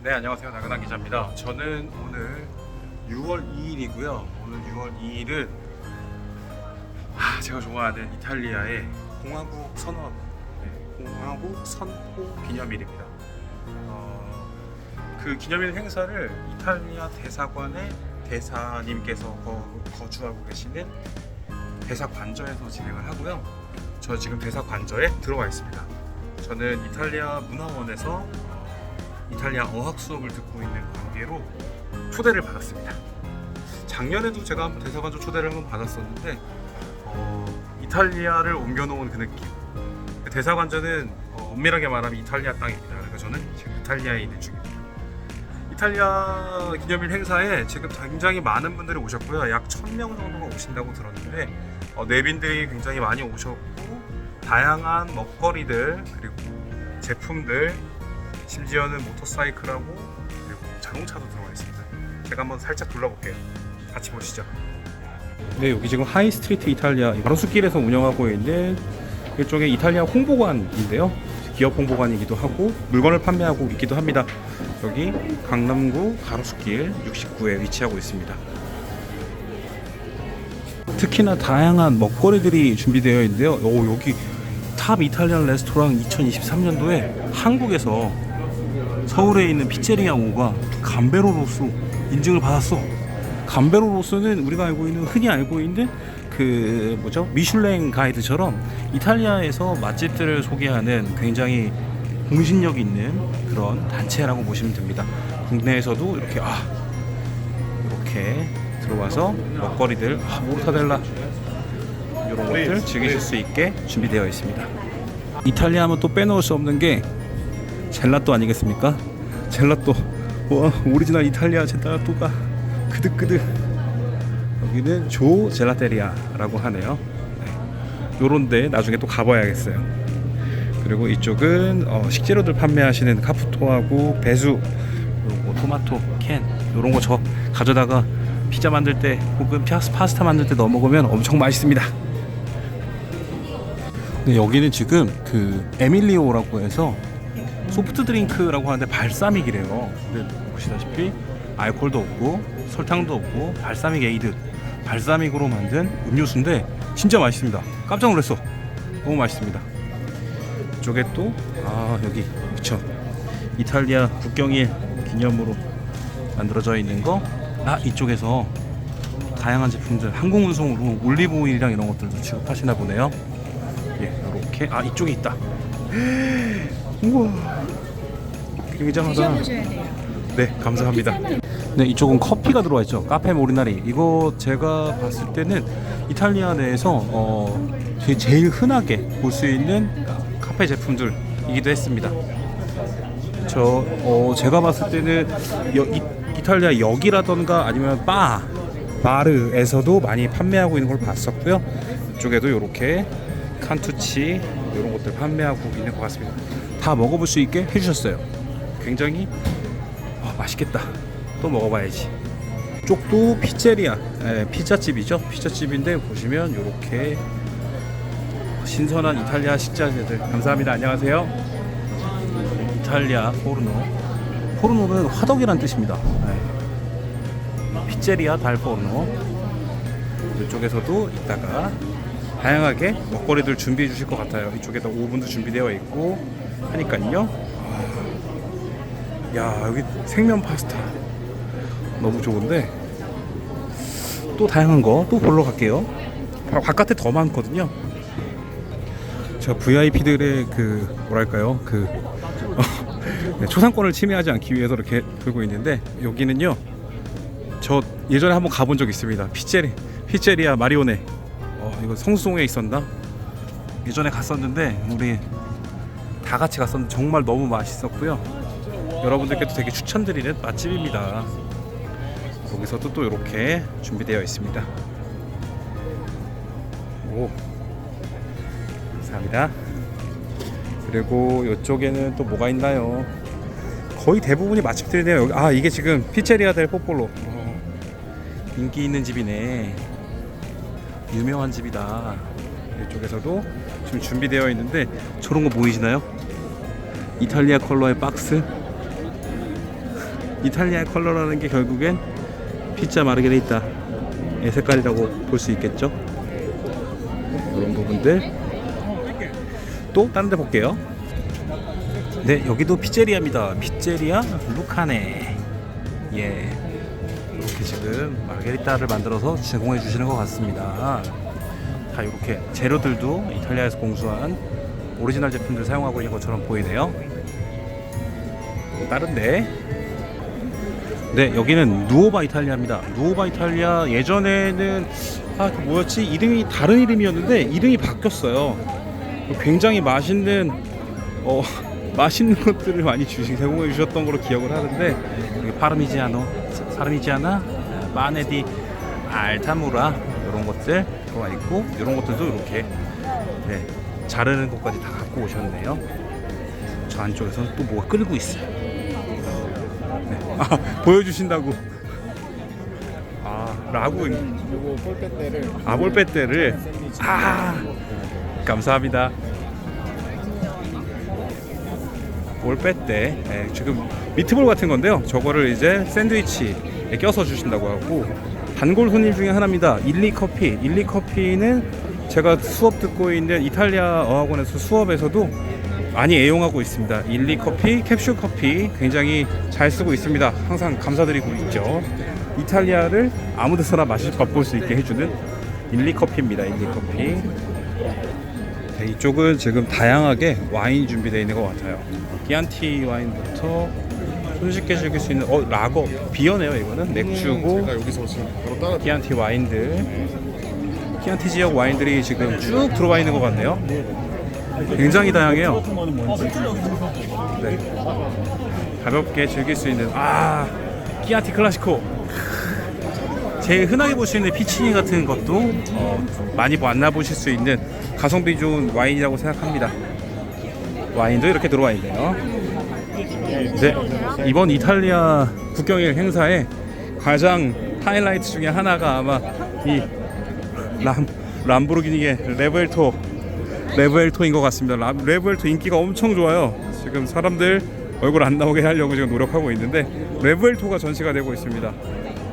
네 안녕하세요 나근한 기자입니다. 저는 오늘 6월 2일이고요. 오늘 6월 2일은 아, 제가 좋아하는 이탈리아의 공화국 선언, 네, 공화국 선포 기념일입니다. 어, 그 기념일 행사를 이탈리아 대사관의 대사님께서 거, 거주하고 계시는 대사관저에서 진행을 하고요. 저 지금 대사관저에 들어와 있습니다. 저는 이탈리아 문화원에서 어, 이탈리아 어학 수업을 듣고 있는 관계로 초대를 받았습니다. 작년에도 제가 한번 대사관저 초대를 한번 받았었는데 어, 이탈리아를 옮겨놓은 그 느낌. 그 대사관저는 어, 엄밀하게 말하면 이탈리아 땅입니다. 그래서 저는 지금 이탈리아에 있는 중입니다. 이탈리아 기념일 행사에 지금 굉장히 많은 분들이 오셨고요. 약 1000명 정도가 오신다고 들었는데 어, 내빈들이 굉장히 많이 오셨고 다양한 먹거리들 그리고 제품들 심지어는 모터사이클하고 그리고 자동차도 들어와 있습니다. 제가 한번 살짝 둘러볼게요. 같이 보시죠. 네, 여기 지금 하이스트리트 이탈리아 가로수길에서 운영하고 있는 일종의 이탈리아 홍보관인데요. 기업 홍보관이기도 하고 물건을 판매하고 있기도 합니다. 여기 강남구 가로수길 69에 위치하고 있습니다. 특히나 다양한 먹거리들이 준비되어 있는데요. 오, 여기 탑 이탈리안 레스토랑 2023년도에 한국에서 서울에 있는 피체리아 오가 감베로 로스 인증을 받았어. 감베로 로스는 우리가 알고 있는 흔히 알고 있는 그 뭐죠 미슐랭 가이드처럼 이탈리아에서 맛집들을 소개하는 굉장히 공신력 있는 그런 단체라고 보시면 됩니다. 국내에서도 이렇게 아 이렇게 들어와서 먹거리들 아, 모르타델라 이런 것들 즐기실 수 있게 준비되어 있습니다. 이탈리아 하면 또 빼놓을 수 없는 게 젤라또 아니겠습니까? 젤라또 와 오리지널 이탈리아 젤라또가 그득그득 여기는 조 젤라테리아라고 하네요. 네. 요런데 나중에 또 가봐야겠어요. 그리고 이쪽은 어, 식재료들 판매하시는 카푸토하고 배수 그리고 토마토 캔 요런 거 저 가져다가 피자 만들 때 혹은 파스- 파스타 만들 때 넣어 먹으면 엄청 맛있습니다. 네, 여기는 지금 그 에밀리오라고 해서 소프트 드링크라고 하는데 발사믹이래요. 근데 보시다시피 알코올도 없고 설탕도 없고 발사믹 에이드 발사믹으로 만든 음료수인데 진짜 맛있습니다. 깜짝 놀랐어. 너무 맛있습니다. 이쪽에 또 아 여기 그쵸 이탈리아 국경일 기념으로 만들어져 있는 거. 아 이쪽에서 다양한 제품들 항공 운송으로 올리브 오일이랑 이런 것들도 취급하시나 보네요. 예, 이렇게 아 이쪽에 있다. 우와, 굉장하다. 드셔보셔야 돼요. 네, 감사합니다. 네, 이쪽은 커피가 들어와 있죠. 카페 모리나리. 이거 제가 봤을 때는 이탈리아 내에서 어, 제- 제일 흔하게 볼 수 있는 카페 제품들이기도 했습니다. 저 어, 제가 봤을 때는 여, 이, 이탈리아 역이라던가 아니면 바 바르에서도 많이 판매하고 있는 걸 봤었고요. 이쪽에도 이렇게 칸투치 이런 것들 판매하고 있는 것 같습니다. 다 먹어볼 수 있게 해주셨어요. 굉장히 아, 맛있겠다. 또 먹어봐야지. 쪽도 피체리아, 에, 피자집이죠. 피자집인데 보시면 이렇게 신선한 이탈리아 식자재들. 감사합니다. 안녕하세요. 이탈리아 포르노. 포르노는 화덕이란 뜻입니다. 네. 피체리아 달 포르노. 이쪽에서도 이따가 다양하게 먹거리들 준비해 주실 것 같아요. 이쪽에다 오븐도 준비되어 있고 하니까요. 야 여기 생면 파스타 너무 좋은데 또 다양한 거 또 보러 갈게요. 바- 바깥에 더 많거든요. 제가 VIP들의 그 뭐랄까요 그 네, 초상권을 침해하지 않기 위해서 이렇게 들고 있는데 여기는요 저 예전에 한번 가본 적 있습니다. 피체리 피체리아 마리오네 어 이거 성수동에 있었나 예전에 갔었는데 우리 다 같이 갔었는데 정말 너무 맛있었고요. 여러분들께도 되게 추천드리는 맛집입니다. 거기서도 또 이렇게 준비되어 있습니다. 오, 감사합니다. 그리고 이쪽에는 또 뭐가 있나요? 거의 대부분이 맛집들이네요. 아 이게 지금 피체리아 델 포폴로 어, 인기 있는 집이네. 유명한 집이다. 이쪽에서도 지금 준비되어 있는데 저런 거 보이시나요? 이탈리아 컬러의 박스 이탈리아의 컬러라는 게 결국엔 피자 마르게리타의 색깔이라고 볼 수 있겠죠. 이런 부분들 또 다른 데 볼게요. 네, 여기도 피제리아입니다. 피제리아 루카네. 예. 이렇게 지금 마르게리타를 만들어서 제공해 주시는 것 같습니다. 다 이렇게 재료들도 이탈리아에서 공수한 오리지널 제품들 사용하고 있는 것처럼 보이네요. 또 다른데. 네, 여기는 누오바 이탈리아입니다. 누오바 이탈리아 예전에는 아, 그 뭐였지? 이름이 다른 이름이었는데 이름이 바뀌었어요. 굉장히 맛있는 어 맛있는 것들을 많이 주시 제공해 주셨던 걸로 기억을 하는데 여기 파르미지아노, 파르미지아나, 마네디, 알타무라 이런 것들 들어가 있고 이런 것들도 이렇게 네, 자르는 것까지 다 갖고 오셨네요. 저 안쪽에서는 또 뭐가 끓고 있어요. 네. 아, 보여주신다고. 아 라구 요거 볼빼떼를 아볼빼떼를 아 감사합니다. 볼빼떼 예, 지금 미트볼 같은 건데요. 저거를 이제 샌드위치에 껴서 주신다고 하고 단골 손님 중에 하나입니다. 일리 커피. 일리 커피는 제가 수업 듣고 있는 이탈리아 어학원에서 수업에서도 많이 애용하고 있습니다. 일리 커피, 캡슐 커피 굉장히 잘 쓰고 있습니다. 항상 감사드리고 있죠. 이탈리아를 아무 데서나 마실 맛볼 수 있게 해주는 일리 커피입니다. 일리 커피. 네, 이쪽은 지금 다양하게 와인이 준비되어 있는 것 같아요. 기안티 와인부터 손쉽게 즐길 수 있는 어 라거 비어네요 이거는 맥주고 제가 여기서 지금 바로 따라 기안티 와인들 기안티 지역 와인들이 지금 쭉 들어와 있는 것 같네요. 굉장히 다양해요. 네. 가볍게 즐길 수 있는 아 기안티 클라시코 제일 흔하게 볼 수 있는 피치니 같은 것도 어, 많이 만나보실 수 있는 가성비 좋은 와인이라고 생각합니다. 와인도 이렇게 들어와 있네요. 네, 이번 이탈리아 국경일 행사에 가장 하이라이트 중에 하나가 아마 이 람, 람보르기니의 레벨토 레벨토인 것 같습니다. 람, 레벨토 인기가 엄청 좋아요. 지금 사람들 얼굴 안 나오게 하려고 지금 노력하고 있는데 레벨토가 전시가 되고 있습니다.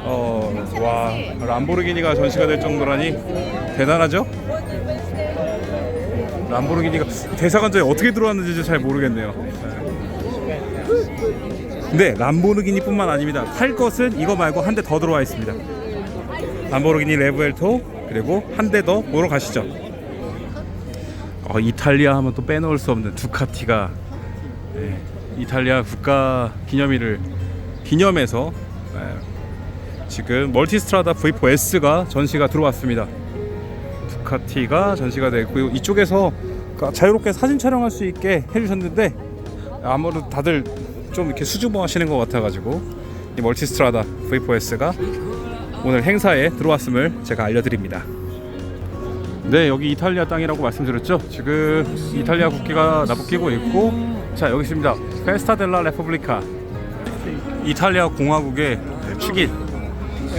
어, 와, 람보르기니가 전시가 될 정도라니 대단하죠? 람보르기니가 대사관절에 어떻게 들어왔는지 잘 모르겠네요. 근데 람보르기니뿐만 아닙니다. 팔 것은 이거 말고 한 대 더 들어와 있습니다. 람보르기니 레브엘토 그리고 한 대 더 보러 가시죠. 어, 이탈리아 하면 또 빼놓을 수 없는 두카티가 예, 이탈리아 국가 기념일을 기념해서 예, 지금 멀티스트라다 V4S가 전시가 들어왔습니다. 두카티가 전시가 됐고 이쪽에서 자유롭게 사진 촬영할 수 있게 해주셨는데 아무래도 다들 좀 이렇게 수줍어 하시는 것 같아가지고 이 멀티스트라다 V4S가 오늘 행사에 들어왔음을 제가 알려드립니다. 네 여기 이탈리아 땅이라고 말씀드렸죠. 지금 이탈리아 국기가 나부끼고 있고 자 여기 있습니다. 페스타 델라 레퍼블리카 이탈리아 공화국의 축일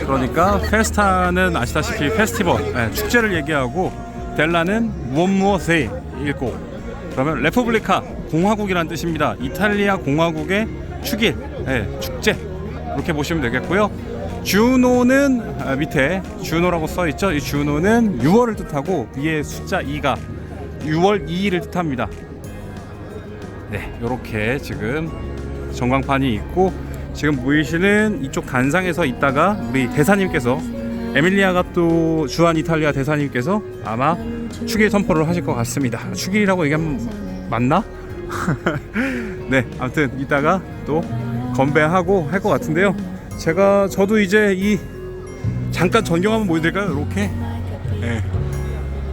그러니까 페스타는 아시다시피 페스티벌 예, 축제를 얘기하고 델라는 무엇 무엇에 읽고 그러면 레퍼블리카 공화국이라는 뜻입니다. 이탈리아 공화국의 축일 예, 축제 이렇게 보시면 되겠고요. 주노는 아, 밑에 주노라고 써 있죠. 이 주노는 6월을 뜻하고 위에 숫자 2가 6월 2일을 뜻합니다. 네, 이렇게 지금 전광판이 있고 지금 보이시는 이쪽 단상에서 있다가 우리 대사님께서 에밀리아가 또 주한 이탈리아 대사님께서 아마 축일 선포를 하실 것 같습니다. 축일이라고 얘기하면 맞나? 네, 아무튼 이따가 또 건배하고 할 것 같은데요. 제가 저도 이제 이 잠깐 전경 한번 보여드릴까요? 이렇게. 네.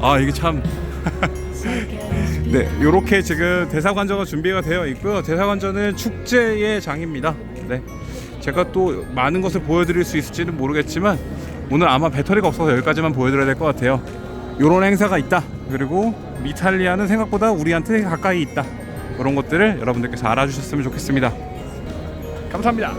아 이게 참. 네, 이렇게 지금 대사관저가 준비가 되어 있고요. 대사관저는 축제의 장입니다. 네, 제가 또 많은 것을 보여드릴 수 있을지는 모르겠지만 오늘 아마 배터리가 없어서 여기까지만 보여드려야 될 것 같아요. 이런 행사가 있다. 그리고 이탈리아는 생각보다 우리한테 가까이 있다. 그런 것들을 여러분들께서 알아주셨으면 좋겠습니다. 감사합니다.